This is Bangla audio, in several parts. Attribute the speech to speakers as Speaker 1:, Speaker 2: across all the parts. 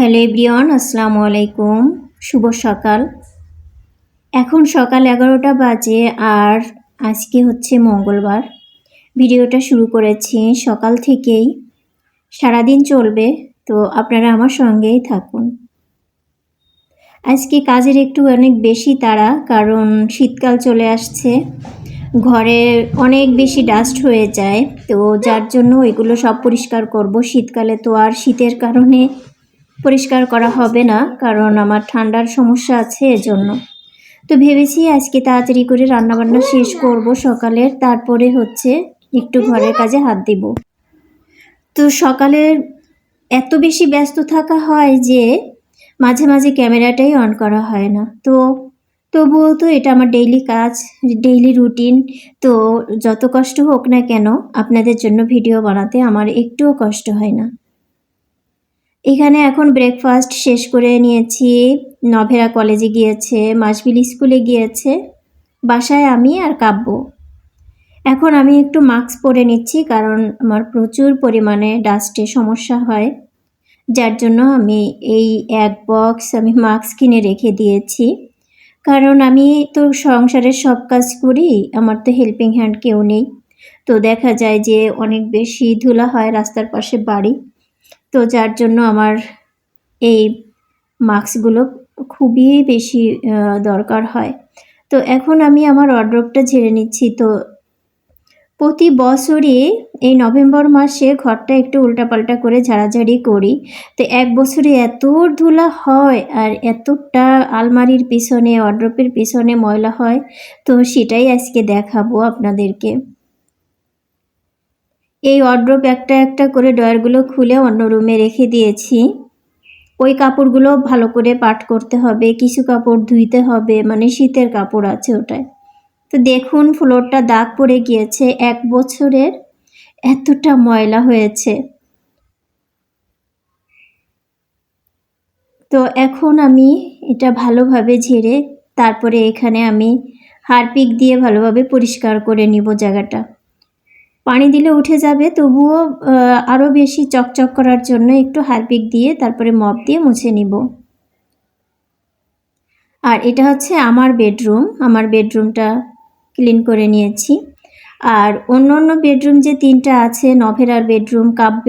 Speaker 1: হ্যালো এভরিওয়ান, আসসালামু আলাইকুম। শুভ সকাল। এখন সকাল এগারোটা বাজে আর আজকে হচ্ছে মঙ্গলবার। ভিডিওটা শুরু করেছি সকাল থেকেই। সারাদিন চলবে, তো আপনারা আমার সঙ্গেই থাকুন। আজকে কাজের একটু অনেক বেশি তাড়া, কারণ শীতকাল চলে আসছে। ঘরে অনেক বেশি ডাস্ট হয়ে যায়, তো যার জন্য এগুলো সব পরিষ্কার করব। শীতকালে তো আর শীতের কারণে পরিষ্কার করা হবে না, কারণ আমার ঠান্ডার সমস্যা আছে এজন্য। তো ভেবেছি আজকে তাড়াতাড়ি করে রান্নাবান্না শেষ করব সকালের তারপরে হচ্ছে একটু ঘরের কাজে হাত দিব। তো সকালের এত বেশি ব্যস্ত থাকা হয় যে মাঝে মাঝে ক্যামেরাটাই অন করা হয় না। তো তবুও তো এটা আমার ডেইলি কাজ, ডেইলি রুটিন। তো যত কষ্ট হোক না কেন, আপনাদের জন্য ভিডিও বানাতে আমার একটুও কষ্ট হয় না। এখানে এখন ব্রেকফাস্ট শেষ করে নিয়েছি। নভেরা কলেজে গিয়েছে, মাসবিল স্কুলে গিয়েছে। বাসায় আমি আর কাব্য। এখন আমি একটু মাস্ক পরে নিচ্ছি কারণ আমার প্রচুর পরিমাণে ডাস্টে সমস্যা হয়। যার জন্য আমি এই এক বক্স আমি মাস্ক কিনে রেখে দিয়েছি। কারণ আমি তো সংসারের সব কাজ করি, আমার তো হেল্পিং হ্যান্ড কেউ নেই। তো দেখা যায় যে অনেক বেশি ধুলা হয় রাস্তার পাশে বাড়ি। তো যার জন্য আমার এই মাস্কগুলো খুবই বেশি দরকার হয়। তো এখন আমি আমার অর্ডারটা ঝেড়ে নিচ্ছি। তো প্রতি বছরই এই নভেম্বর মাসে ঘরটা একটু উল্টাপাল্টা করে ঝাড়াঝাড়ি করি। তো এক বছরে এত ধুলা হয় আর এতটা আলমারির পিছনে অড্রপের পিছনে ময়লা হয়, তো সেটাই আজকে দেখাবো আপনাদেরকে। এই অড্রপ একটা একটা করে ডয়ারগুলো খুলে অন্য রুমে রেখে দিয়েছি। ওই কাপড়গুলো ভালো করে পাট করতে হবে, কিছু কাপড় ধুইতে হবে মানে শীতের কাপড় আছে ওটায়। তো দেখুন ফ্লোরটা দাগ পড়ে গিয়েছে। এক বছরের এতটা ময়লা হয়েছে। তো এখন আমি এটা ভালোভাবে ঝেড়ে, তারপরে এখানে আমি হারপিক দিয়ে ভালোভাবে পরিষ্কার করে নিব জায়গাটা। পানি দিলে উঠে যাবে, তবুও আরও বেশি চকচক করার জন্য একটু হারপিক দিয়ে তারপরে মপ দিয়ে মুছে নিব। আর এটা হচ্ছে আমার বেডরুম, আমার বেডরুমটা ক্লিন করে নিয়েছি। আর অন্য অন্য বেডরুম যে তিনটা আছে, নভেরার বেডরুম, কাব্য,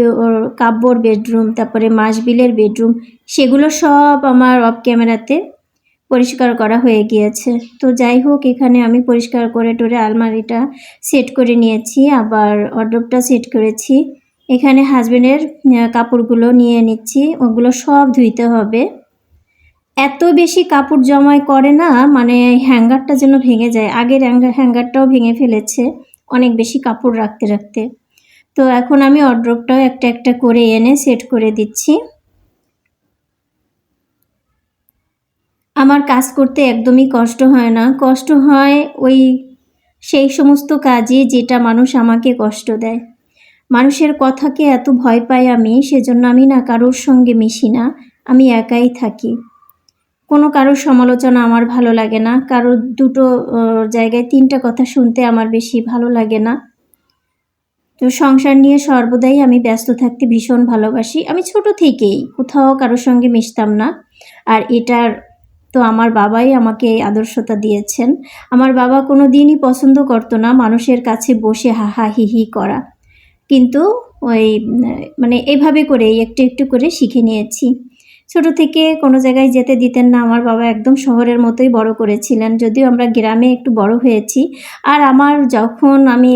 Speaker 1: কাব্যর বেডরুম, তারপরে মাসবিলের বেডরুম, সেগুলো সব আমার অফ ক্যামেরাতে পরিষ্কার করা হয়ে গিয়েছে। তো যাই হোক, এখানে আমি পরিষ্কার করে টোরে আলমারিটা সেট করে নিয়েছি, আবার অর্ডারটা সেট করেছি। এখানে হাজবেন্ডের কাপড়গুলো নিয়ে নিচ্ছি, ওগুলো সব ধুইতে হবে। এত বেশি কাপড় জমায় করে না মানে হ্যাঙ্গারটা যেন ভেঙে যায়। আগের হ্যাঙ্গারটাও ভেঙে ফেলেছে, অনেক বেশি কাপড় রাখতে রাখতে। তো এখন আমি অর্ডারটাও একটা একটা করে এনে সেট করে দিচ্ছি। আমার কাজ করতে একদমই কষ্ট হয় না। কষ্ট হয় ওই সেই সমস্ত কাজে যেটা মানুষ আমাকে কষ্ট দেয়। মানুষের কথাকে এত ভয় পাই আমি, সেজন্য আমি না কারোর সঙ্গে মিশি না, আমি একাই থাকি। কোনো কারোর সমালোচনা আমার ভালো লাগে না, কারোর দুটো জায়গায় তিনটা কথা শুনতে আমার বেশি ভালো লাগে না। তো সংসার নিয়ে সর্বদাই আমি ব্যস্ত থাকতে ভীষণ ভালোবাসি। আমি ছোট থেকেই কোথাও কারোর সঙ্গে মিশতাম না। আর এটার তো আমার বাবাই আমাকে এই আদর্শতা দিয়েছেন। আমার বাবা কোনো দিনই পছন্দ করতো না মানুষের কাছে বসে হাহা হিহি করা। কিন্তু ওই মানে এভাবে করে একটু একটু করে শিখে নিয়েছি। ছোট থেকে কোনো জায়গায় যেতে দিতেন না, আমার বাবা একদম শহরের মতোই বড় করেছিলেন। যদিও আমরা গ্রামে একটু বড় হয়েছি। আর আমার যখন আমি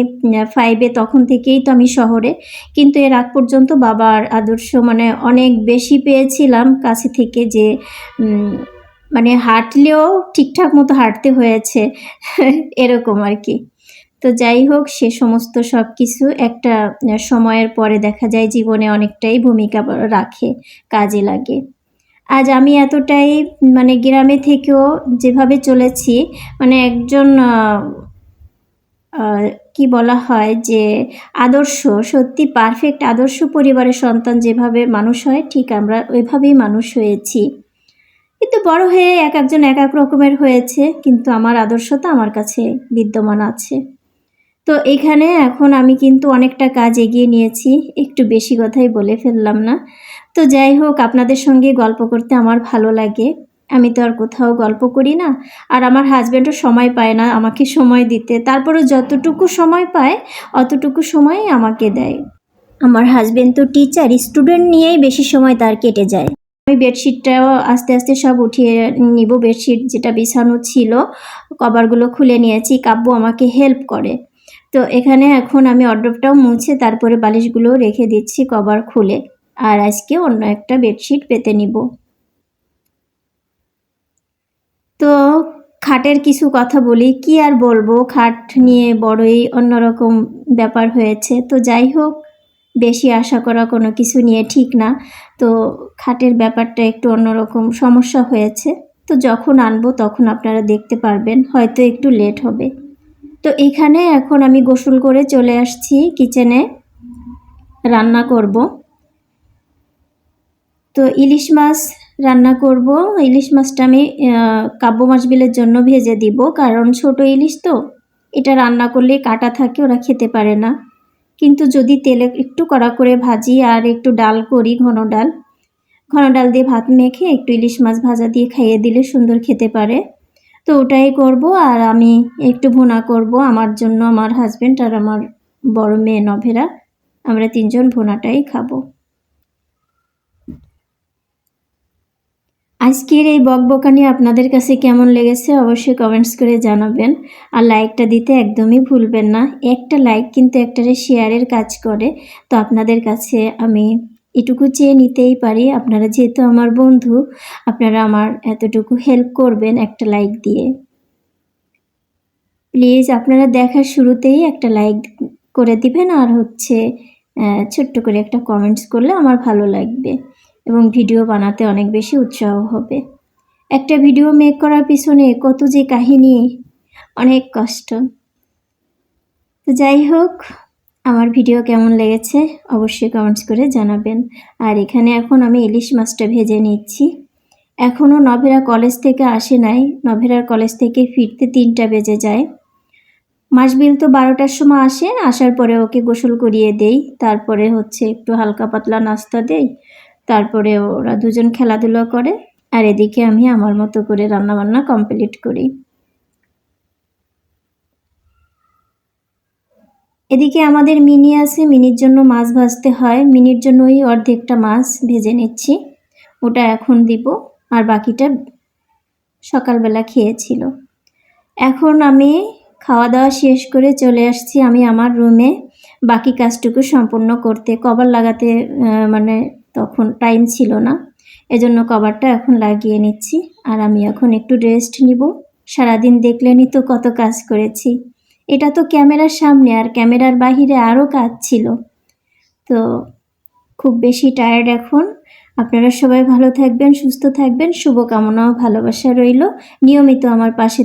Speaker 1: ফাইভে তখন থেকেই তো আমি শহরে। কিন্তু এর আগ পর্যন্ত বাবার আদর্শ মানে অনেক বেশি পেয়েছিলাম কাছে থেকে যে মানে হাঁটলেও ঠিকঠাক মতো হাঁটতে হয়েছে এরকম আর কি। তো যাই হোক, সে সমস্ত সব কিছু একটা সময়ের পরে দেখা যায় জীবনে অনেকটাই ভূমিকা রাখে, কাজে লাগে। আজ আমি এতটাই মানে গ্রামে থেকেও যেভাবে চলেছি মানে একজন কি বলা হয় যে আদর্শ, সত্যি পারফেক্ট আদর্শ পরিবারের সন্তান যেভাবে মানুষ হয়, ঠিক আমরা ওইভাবেই মানুষ হয়েছি। কিন্তু বড় হয়ে এক একজন এক এক রকমের হয়েছে, কিন্তু আমার আদর্শতা আমার কাছে বিদ্যমান আছে। তো এখানে এখন আমি কিন্তু অনেকটা কাজ এগিয়ে নিয়েছি, একটু বেশি কথাই বলে ফেললাম না। তো যাই হোক, আপনাদের সঙ্গে গল্প করতে আমার ভালো লাগে। আমি তো আর কোথাও গল্প করি না, আর আমার হাজব্যান্ডও সময় পায় না আমাকে সময় দিতে। তারপরে যতটুকু সময় পায়, অতটুকু সময় আমাকে দেয়। আমার হাজবেন্ড তো টিচার স্টুডেন্ট নিয়েই বেশি সময় তার কেটে যায়। আমি বেডশিটটাও আস্তে আস্তে সব উঠিয়ে নিব। বেডশিট যেটা বিছানো ছিল, কভারগুলো খুলে নিয়েছি, কাব্য আমাকে হেল্প করে। তো এখানে এখন আমি অর্ডারটাও মুছে, তারপরে বালিশগুলো রেখে দিচ্ছি কভার খুলে। আর আজকে অন্য একটা বেডশিট পেতে নিব। তো খাটের কিছু কথা বলি, কি আর বলব? খাট নিয়ে বড়ই অন্যরকম ব্যাপার হয়েছে। তো যাই হোক বেশি আশা করা কোনো কিছু নিয়ে ঠিক না। তো খাটের ব্যাপারটা একটু অন্যরকম সমস্যা হয়েছে। তো যখন আনব তখন আপনারা দেখতে পারবেন, হয়তো একটু লেট হবে। তো এখানে এখন আমি গোসল করে চলে আসছি কিচেনে রান্না করব। তো ইলিশ মাছ রান্না করব। ইলিশ মাছটা আমি কাব্য মাছ বিলের জন্য ভেজে দিব। কারণ ছোট ইলিশ তো, এটা রান্না করলে কাটা থাকে, ওরা খেতে পারে না। কিন্তু যদি তেলে একটু কড়া করে ভাজি আর একটু ডাল করি, ঘন ডাল। ঘন ডাল দিয়ে ভাত মেখে একটু ইলিশ মাছ ভাজা দিয়ে খাইয়ে দিলে সুন্দর খেতে পারে। তো ওটাই করব আর আমি একটু ভুনা করব। আমার জন্য আমার হাজব্যান্ড আর আমার বড় মেয়ে নভেরা। আমরা তিনজন ভুনাটাই খাব। আজকের এই বকবকানি আপনাদের কাছে কেমন লেগেছে অবশ্যই কমেন্টস করে জানাবেন। আর লাইকটা দিতে একদমই ভুলবেন না। একটা লাইক কিন্তু একটারে শেয়ারের কাজ করে। তো আপনাদের কাছে আমি এটুকু চেয়ে নিতেই পারি। আপনারা যেহেতু আমার বন্ধু, আপনারা আমার এতটুকু হেল্প করবেন একটা লাইক দিয়ে। প্লিজ আপনারা দেখার শুরুতেই একটা লাইক করে দিবেন। আর হচ্ছে ছোট্ট করে একটা কমেন্টস করলে আমার ভালো লাগবে। এবং ভিডিও বানাতে অনেক বেশি উৎসাহ হবে। একটা ভিডিও মেক করার পিছনে কত যে কাহিনী, অনেক কষ্ট। তো যাই হোক, আমার ভিডিও কেমন লেগেছে অবশ্যই কমেন্টস করে জানাবেন। আর এখানে এখন আমি ইলিশ মাছটা ভেজে নিচ্ছি। এখনও নভেরা কলেজ থেকে আসে নাই। নভেরার কলেজ থেকে ফিরতে তিনটা বেজে যায়। মাসবিল তো বারোটার সময় আসে, আসার পরে ওকে গোসল করিয়ে দেই। তারপরে হচ্ছে একটু হালকা পাতলা নাস্তা দেই। তারপরে ওরা দুজন খেলাধুলা করে, আর এদিকে আমি আমার মতো করে রান্নাবান্না কমপ্লিট করি। এদিকে আমাদের মিনি আছে, মিনির জন্য মাছ ভাজতে হয়। মিনির জন্য ওই অর্ধেকটা মাছ ভেজে নিচ্ছি। ওটা এখন দিব, আর বাকিটা সকালবেলা খেয়েছিল। এখন আমি খাওয়া দাওয়া শেষ করে চলে আসছি আমি আমার রুমে বাকি কাজটুকু সম্পূর্ণ করতে, কভার লাগাতে মানে তখন টাইম ছিল না। এজন্য কভারটা এখন লাগিয়ে নিচ্ছি। আর আমি এখন একটু রেস্ট নিব। সারাদিন দেখলেনই তো কত কাজ করেছি। এটা তো ক্যামেরার সামনে আর ক্যামেরার বাহিরে আরও কাজ ছিল। তো খুব বেশি টায়ার্ড এখন। আপনারা সবাই ভালো থাকবেন, সুস্থ থাকবেন। শুভকামনা ও ভালোবাসা রইল। নিয়মিত আমার পাশে